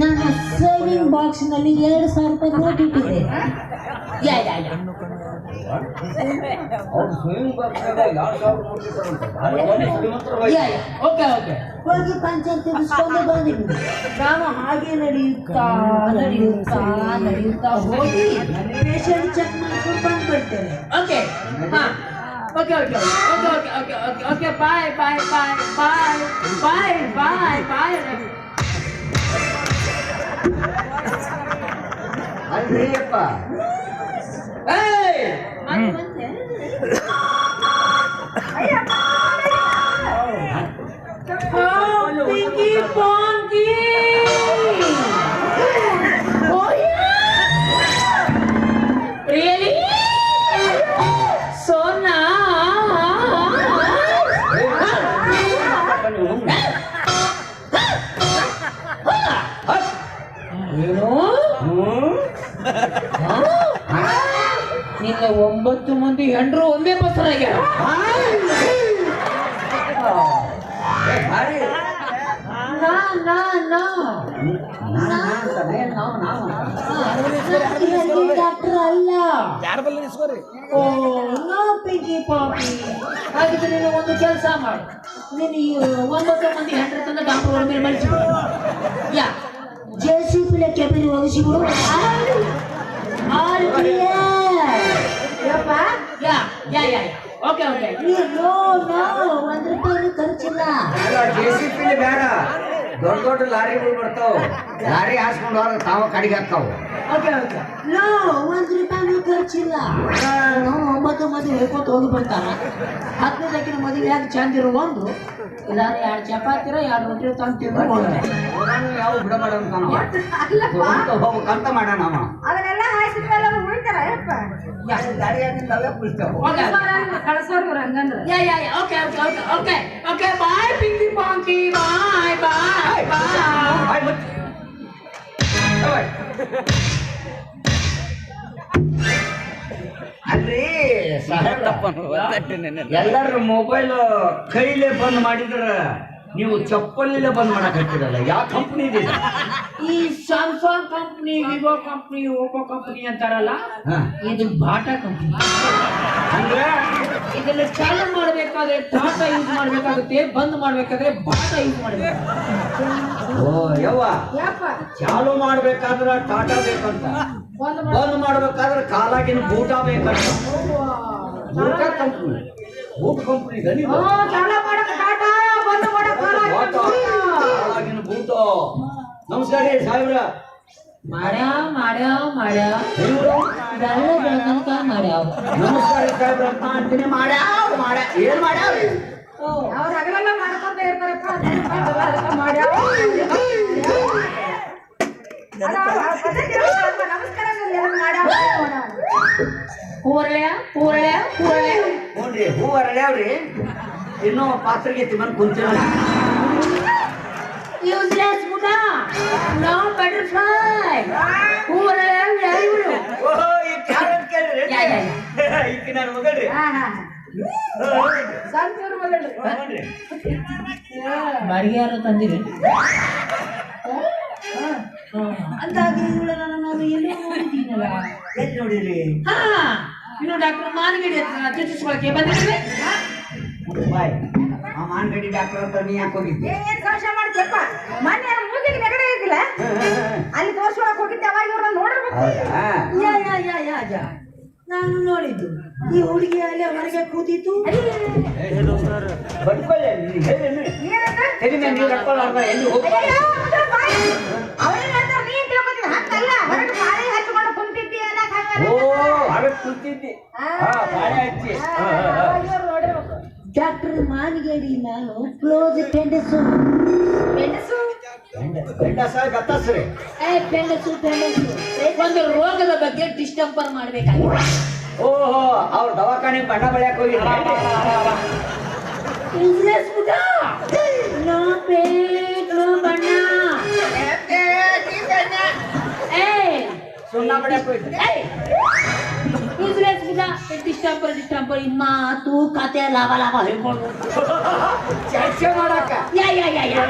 ನನ್ನ ಸೇವಿಂಗ್ ಬಾಕ್ಸ್ನಲ್ಲಿ ಎರಡು ಸಾವಿರ ರೂಪಾಯಿ ನೋಟ್ ಇಟ್ಟಿದೆ ಯಾ ಯಾ ಯಾ ಓಕೆ ಓಕೆ ಹೋಗಿ ಪಂಚಾಯತ್ ತಿಳಿಸ್ಕೊಂಡು ಬನ್ನಿ ನಾನು ಹಾಗೆ ನಡೆಯುತ್ತಾ ನಡೆಯುತ್ತಾ ನಡೆಯುತ್ತಾ ಹೋಗಿ ಪೇಷಂಟ್ ಚೆಕ್ ಮಾಡ್ಕೊಂಡು ಬಂದ್ಬಿಡ್ತೇನೆ ಓಕೆ ಹಾ okay okay okay okay okay okay okay bye bye bye bye bye bye bye ಅಲ್ರಿಯಪ್ಪ ಏಯ್ Oh, ಮಂದಿ ಹೆಂಡ್ರು ಒಂದೇ ನಾ ಡಾಕ್ಟರ್ ಅಲ್ಲ ಯಾರ ಪಿಂಕಿ ಪಾಪಿ. ಹಾಗಿದ್ರೆ ನೀನು ಒಂದು ಕೆಲಸ ಮಾಡು. ನೀನು ಈ ಒಂಬತ್ತು ಮಂದಿ ಹೆಂಡ್ರ ತಂದ ಡಾಕ್ಟರ್ ಮೇಲೆ ಮಲಿಸಿಬಿಡು. Yeah. J C P cabin ಒಗಿಸಿಬಿಡು yeah no no ಒಂದು ರೂಪಾಯಿ ಖರ್ಚಿಲ್ಲ. ಜೆ ಸಿ ಬೇಡ. ದೊಡ್ಡ ದೊಡ್ಡ ಲಾರಿಗಳು ಬರ್ತಾವ. ಲಾರಿ ಹಾಸ್ಕೊಂಡು ಹೋಗ ತಾವ ಕಡಿಗೆ ಹಾಕ್ತಾವ ನೋ ಒಂದು ರೂಪಾಯಿ ಖರ್ಚಿಲ್ಲ. ನಾವು ಒಂಬತ್ತು ಮಂದಿ ಹೇಳ್ಕೊತ ಹೋಗಿ ಬರ್ತಾರ ಹತ್ತನೇ ಮದುವೆ ಯಾಕೆ ಚಂದ ಇರೋ ಒಂದು. ಇಲ್ಲಾಂದ್ರೆ ಎರಡು ಚಪಾತಿರ ಎರಡು ರೊಟ್ಟಿ ತಂದು ತಿಂದು ಯಾವ ಬಿಡಬೇಡ ಅಂತ ಹೋಗ್ಬೇಕಂತ ಮಾಡ್ಯಾನ ಉಳಿತಾರ ಯಪ್ಪ. ಗಾಡಿ ಹಾಕಿದ್ರೆ ಅವೇ ಕುಳಿತಾವ ಕಳ್ಸೋರ್ ಇವ್ರು ಹಂಗಂದ್ರ. ಯಾ. ಅಲ್ರಿ ಎಲ್ಲರ ಮೊಬೈಲ್ ಕೈಲೇ ಬಂದ್ ಮಾಡಿದ್ರ ನೀವು ಚಪ್ಪಲಿಲ್ಲ ಬಂದ್ ಮಾಡಕ್ ಹತ್ತಿರಲ್ಲ. ಯಾವ ಕಂಪ್ನಿ ಇದೆ ಇದು? ಈ Samsung company Vivo company Oppo company ಅಂತಾರಲ್ಲ ಹಾ. ಇದು ಬಾಟಾ ಕಂಪ್ನಿ ಅಂದ್ರೆ? ಇದನ್ನ ಚಾಲು ಮಾಡ್ಬೇಕಾದ್ರೆ ಟಾಟಾ ಯೂಸ್ ಮಾಡ್ಬೇಕಾಗುತ್ತೆ ಬಂದ್ ಮಾಡ್ಬೇಕಾದ್ರೆ ಬಾಟಾ ಯೂಸ್ ಮಾಡ್ಬೇಕು ಓ ಯವ್ವ. ಯಪ್ಪ ಚಾಲು ಮಾಡ್ಬೇಕಾದ್ರೆ ಟಾಟಾ ಬೇಕಂತ. ಬಂದ್ ಮಾಡ್ಬೇಕಾದ್ರೆ ಕಾಲಾಗಿನ ಬೂಟ ಬೇಕಂತ. ಬೂಟ ಕಂಪ್ನಿ ಬೂಟ್ ಕಂಪ್ನಿ ಓ ಚಾಲ ಮಾಡಕ್ ಟಾಟಾ ಬಂದ್ ಆಗಿನ ನಮಸ್ಕಾರ ರೀ ಸಾಹೇಬ್ರ. ಮಾಡ್ಯಾವ ಮಾಡ್ಯಾವ ಮಾಡ್ಯಾವ ಬೆಳ್ಳ ಮಾಡ್ಯಾವ ನಮಸ್ಕಾರ ರೀ ಸಾಹೇಬ್ರ. ಅಂತ ಅಂತೀನಿ ಮಾಡ್ಯಾವ ಮಾಡ್ಯಾ ಏನ್ ಅವ್ರ? ಮಾಡ್ಕೊಂತ ಇರ್ತಾರಪ್ಪ ಮಾಡ್ಯಾವ ನಮಸ್ಕಾರ ಮಾಡ್ಯಾವ ಅರಳ್ಯಾವ್ರಿ ಇನ್ನೂ ಪಾತ್ರೆಗೆ ತಿಮ್ಮನ್ ಕುಂತಿನ ಯೂಸ್ಲೆಸ್ ಮುಡ ನೋ ಬಟರ್ಫ್ಲೈ ಹೂವರ್ಳ್ಯ ಯಾರು ಓಹೋ ಈ ಕ್ಯಾರೆಟ್ ಕೇಳಿದ್ರಿ ಯಾ, ಯಾ, ಈಕಿ Yeah, yeah, ಹಾ ಹಾ ಸಂತ ಇವ್ರ ಮಗಳ್ರಿ ನೋಡ್ರಿ ಬಾಡಿಗೆ ಯಾರು ತಂದಿರಿ. ನಾನು ಎಲ್ಲೋ ನೋಡಿದ್ದೀನಲ್ಲ. ಎಲ್ಲಿ ನೋಡಿರಿ? ಹಾ ಇನ್ನು ಡಾಕ್ಟರ್ ಮಾನಗಡಿ ಹತ್ರ ಚರ್ಚಿಸ್ಕೊಳಕ್ಕೆ ಬಂದಿದ್ದೀನಿ ಬಾಯ್. ಆ ಮಾನ್ಗಡಿ ಡಾಕ್ಟರ್ ಹತ್ರ ನೀ ಯಾಕೆ ಹೋಗಿದ್ದೆ? ಹಚ್ಚಿ ನಾನು ನೋಡಿದ್ದು ಈ ಹುಡುಗಿ ಅಲ್ಲಿ ಹೊರಗೆ ಕೂತಿತ್ತು. ಡಾಕ್ಟರ್ ಮಾನಿಗೇರಿ ನಾನು ಕ್ಲೋಸ್ ಪೆಂಡಸು. ಮೆಣಸು, ಗಂಡಸ ಗತ್ತಸ್ರಿ ಏ ಒಂದು ರೋಗದ ಬಗ್ಗೆ ಡಿಸ್ಟಂಪರ್ ಮಾಡ್ಬೇಕಾಗಿದೆ. ಓಹೋ ಅವ್ರ ದವಾಖಾನೆ ಬಣ್ಣ ಬೆಳೆಯಕ್ ಹೋಗಿದ್ರು. ನೋ ಪೇಟ್ ನೋ ಬಣ್ಣ. ಏ ಸುಣ್ಣ ಬೆಳೆಯಕ್ ಹೋಗಿದ್ರು. ಡಿಸ್ಟಂಪರ್ ಡಿಸ್ಟಂಪರ್ ಇಮ್ಮ ತೂ ಕತೆ ಲಾಭ ಲಾಭ ಹೇಳ್ಕೊಂಡು ಚರ್ಚೆ ಮಾಡಾಕ ಯಾ ಯಾ ಯಾ ಯಾ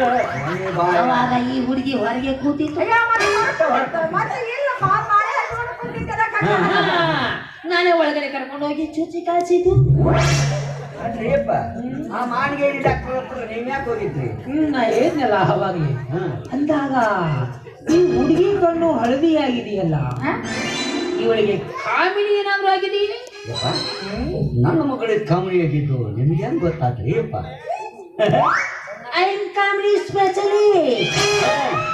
ಅವಾಗ ಈ ಹುಡುಗಿ ಹೊರಗೆ ಕೂತಿತ್ತು ನಾನೇ ಒಳಗಡೆ ಕರ್ಕೊಂಡು ಹೋಗಿ ಚುಚಿ ಕಾಯಿಸಿದ್ದು ಅಲ್ರಿ ಅಪ್ಪ ಆ ಮಾನ್ಗೇರಿ ಡಾಕ್ಟರ್ ಹತ್ರ ನೀವ್ ಯಾಕೆ ಹೋಗಿದ್ರಿ ಹ್ಮ್ ನಾ ಹೇಳಿದ್ನಲ್ಲ ಅವಾಗಲೇ ಅಂದಾಗ ಈ ಹುಡುಗಿ ಕಣ್ಣು ಹಳದಿ ಆಗಿದೆಯಲ್ಲ ಇವಳಿಗೆ ಕಾಮಿಡಿ ಏನಾದ್ರೂ ಯಪ್ಪ, ನನ್ನ ಮಗಳಿಗೆ ಕಾಮಿಡಿ ಆಗಿದ್ದು ನಿಮ್ಗೆ ಹೆಂಗ್ ಗೊತ್ತಾದ್ರಿ ಅಪ್ಪ ಐ ಆಮ್ ಕಾಮಿಡಿ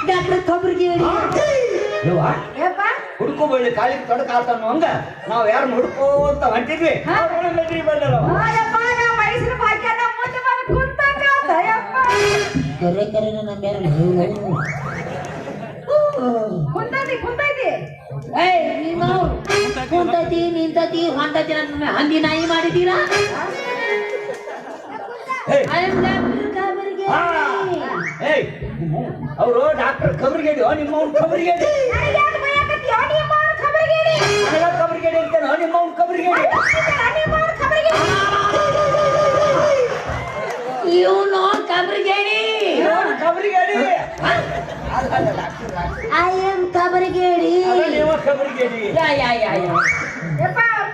ಡಾಕ್ಟರ್? ಹುಡ್ಕೋ ಬಳ್ಳಿ ಕಾಲಿಗೆ ತೊಡಕಾತಾನು ಹಂಗ? ನಾವ್ ಯಾರು ಹುಡ್ಕೋಂತ ಹೊಂಟಿದ್ವಿ. ಕರೆ ಕರೆ ನನ್ನ ಹೇಳು. ಕುಂತೈತಿ ಕುಂತೈತಿ. ಏಯ್ ನೀನು ಕುಂತತಿ ನಿಂತತಿ ಹೊಂಟತಿ ನನ್ನ ಹಂದಿ ನಾಯಿ ಮಾಡಿದ್ದೀರಾ? ಅವರು ಡಾಕ್ಟರ್ ಖಬರ್ಗೇಡಿ ನಿಮ್ಮ ಅವ್ನ. ನನಗ ಖಬರ್ಗೇಡಿ ಅಂತಾನ? ನಿಮ್ಮ ಅವ್ನ ಖಬರ್ಗೇಡಿ. ಇವನು ಖಬರ್ಗೇಡಿ ಇವ್ನು ಖಬರ್ಗೇಡಿ ಅಲ್ಲ, ಅಲ್ಲ,